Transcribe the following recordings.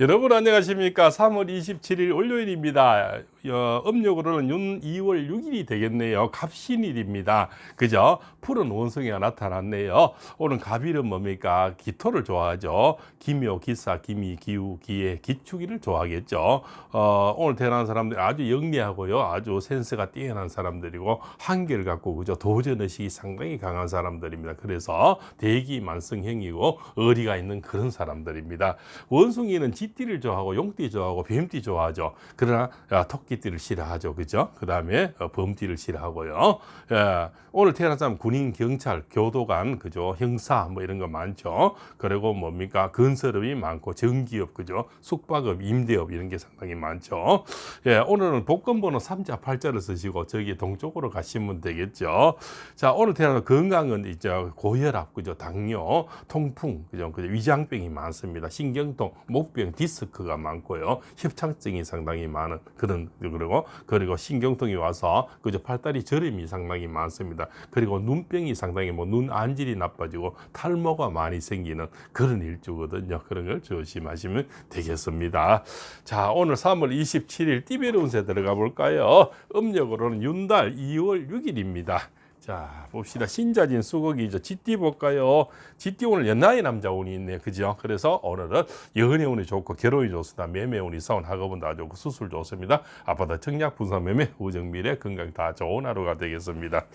여러분 안녕하십니까? 3월 27일 월요일입니다. 어, 음력으로는 윤 2월 6일이 되겠네요. 갑신일입니다. 그죠? 푸른 원숭이가 나타났네요. 오늘 갑일은 뭡니까? 기토를 좋아하죠. 기묘, 기사, 기미, 기우, 기해, 기축일을 좋아하겠죠. 어, 오늘 태어난 사람들 아주 영리하고요. 아주 센스가 뛰어난 사람들이고 한계를 갖고 그죠? 도전 의식이 상당히 강한 사람들입니다. 그래서 대기 만성형이고 의리가 있는 그런 사람들입니다. 원숭이는 쥐 띠를 좋아하고 용띠 좋아하고 뱀띠 좋아하죠. 그러나 야, 토끼띠를 싫어하죠. 그죠? 그 다음에 범띠를 싫어하고요. 예, 오늘 태어난 사람 군인, 경찰, 교도관, 그죠? 형사 뭐 이런 거 많죠. 그리고 뭡니까? 건설업이 많고 전기업, 그죠? 숙박업, 임대업 이런 게 상당히 많죠. 예, 오늘은 복권번호 3자, 8자를 쓰시고 저기 동쪽으로 가시면 되겠죠. 자, 오늘 태어난 건강은 이제 고혈압, 그죠? 당뇨, 통풍, 그죠? 그죠? 위장병이 많습니다. 신경통, 목병, 디스크가 많고요. 협착증이 상당히 많은 그런 그리고 그리고 신경통이 와서 그죠? 팔다리 저림이 상당히 많습니다. 그리고 눈병이 상당히 뭐 눈 안질이 나빠지고 탈모가 많이 생기는 그런 일주거든요. 그런 걸 조심하시면 되겠습니다. 자, 오늘 3월 27일 띠베르 운세 들어가 볼까요? 음력으로는 윤달 2월 6일입니다. 자 봅시다. 신자진 수국이죠 쥐띠 볼까요? 쥐띠 오늘 연나의 남자 운이 있네 그죠? 그래서 오늘은 연애 운이 좋고 결혼이 좋습니다. 매매 운이 사원 학업은 다 좋고 수술 좋습니다. 아파트 청약 분산 매매 우정 미래 건강 다 좋은 하루가 되겠습니다.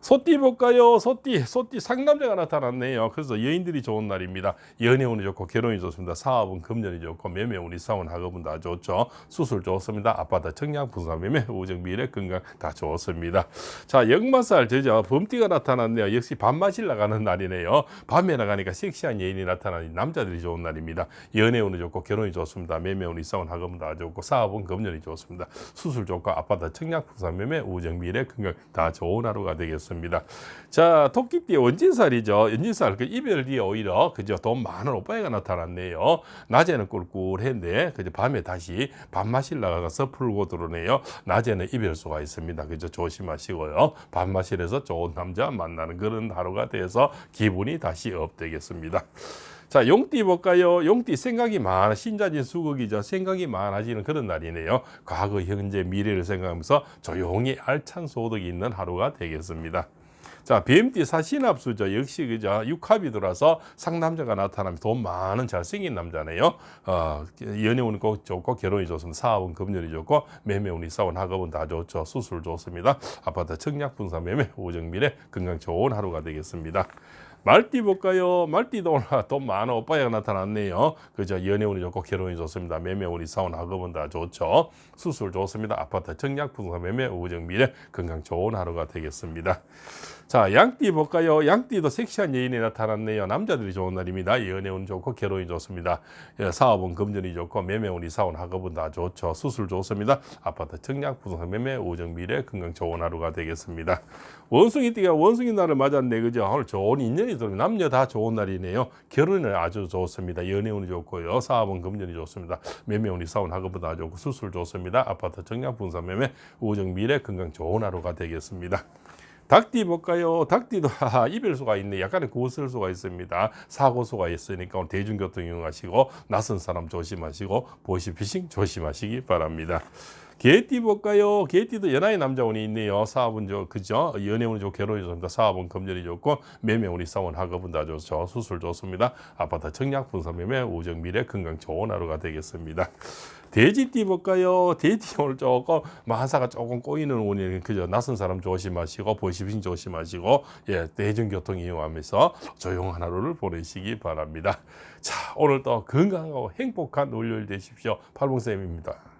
소띠 볼까요? 소띠 소띠 상남자가 나타났네요. 그래서 여인들이 좋은 날입니다. 연애 운이 좋고 결혼이 좋습니다. 사업은 금전이 좋고 매매 운이 사원 학업은 다 좋죠. 수술 좋습니다. 아파트 청약 분산 매매 우정 미래 건강 다 좋습니다. 자 역마살 제자 범띠가 나타났네요. 역시 밤맛이 나가는 날이네요. 밤에 나가니까 섹시한 여인이 나타나니 남자들이 좋은 날입니다. 연애운이 좋고 결혼이 좋습니다. 매매운이 싸운 학업은 다 좋고 사업은 금전이 좋습니다. 수술 좋고 아파트 청약 부산 매매 우정 미래 건강 다 좋은 하루가 되겠습니다. 자 토끼띠 원진살이죠. 원진살 그 이별 뒤에 오히려 그죠 돈 많은 오빠가 나타났네요. 낮에는 꿀꿀했는데 그죠 밤에 다시 밤맛이 나가서 풀고 들어오네요. 낮에는 이별수가 있습니다. 그죠 조심하시고요. 밤맛이라서 좋은 남자 만나는 그런 하루가 돼서 기분이 다시 업되겠습니다. 자, 용띠 볼까요? 용띠 생각이 많아. 신자진 수국이죠. 생각이 많아지는 그런 날이네요. 과거, 현재, 미래를 생각하면서 조용히 알찬 소득이 있는 하루가 되겠습니다. 자, 뱀띠 사신합수죠. 역시 그죠. 육합이 들어서 상남자가 나타나면 돈 많은 잘생긴 남자네요. 어, 연애운이 꼭 좋고 결혼이 좋습니다. 사업은 금전이 좋고 매매운이 사원 학업은 다 좋죠. 수술 좋습니다. 아파트 청약 분산 매매 우정 미래 건강 좋은 하루가 되겠습니다. 말띠 볼까요? 말띠도 오늘 돈 많은 오빠가 나타났네요. 그죠? 연애운이 좋고 결혼이 좋습니다. 매매운이 사원 학업은 다 좋죠. 수술 좋습니다. 아파트 청약 분산 매매 우정 미래 건강 좋은 하루가 되겠습니다. 자, 양띠 볼까요? 양띠도 섹시한 여인이 나타났네요. 남자들이 좋은 날입니다. 연애운 좋고 결혼이 좋습니다. 예, 사업은 금전이 좋고 매매운이 사원 학업은 다 좋죠. 수술 좋습니다. 아파트 청약 부동산 매매 우정 미래 건강 좋은 하루가 되겠습니다. 원숭이띠가 원숭이 날을 맞았네. 그죠? 오늘 좋은 인연 이 들어오면 남녀 다 좋은 날이네요. 결혼은 아주 좋습니다. 연애운이 좋고요. 사업은 금전이 좋습니다. 매매운이 사원 학업은 다 좋고 수술 좋습니다. 아파트 청약 분산 매매 우정 미래 건강 좋은 하루가 되겠습니다. 닭띠 볼까요? 닭띠도 하하, 이별수가 있네. 약간의 고설수가 있습니다. 사고수가 있으니까 오늘 대중교통 이용하시고 낯선 사람 조심하시고 보시피싱 조심하시기 바랍니다. 개띠 볼까요? 개띠도 연하의 남자운이 있네요. 사업은 저 그죠? 연애운이 좋고 결혼이 좋습니다. 사업은 금전이 좋고 매매운이 사원 학업은 다 좋죠. 수술 좋습니다. 아파트 청약 분산 매매 우정 미래 건강 좋은 하루가 되겠습니다. 돼지띠 볼까요? 돼지 오늘 조금 마사가 조금 꼬이는 운이 그죠? 낯선 사람 조심하시고 보시빙 조심하시고 예 대중교통 이용하면서 조용한 하루를 보내시기 바랍니다. 자 오늘도 건강하고 행복한 월요일 되십시오. 팔봉쌤입니다.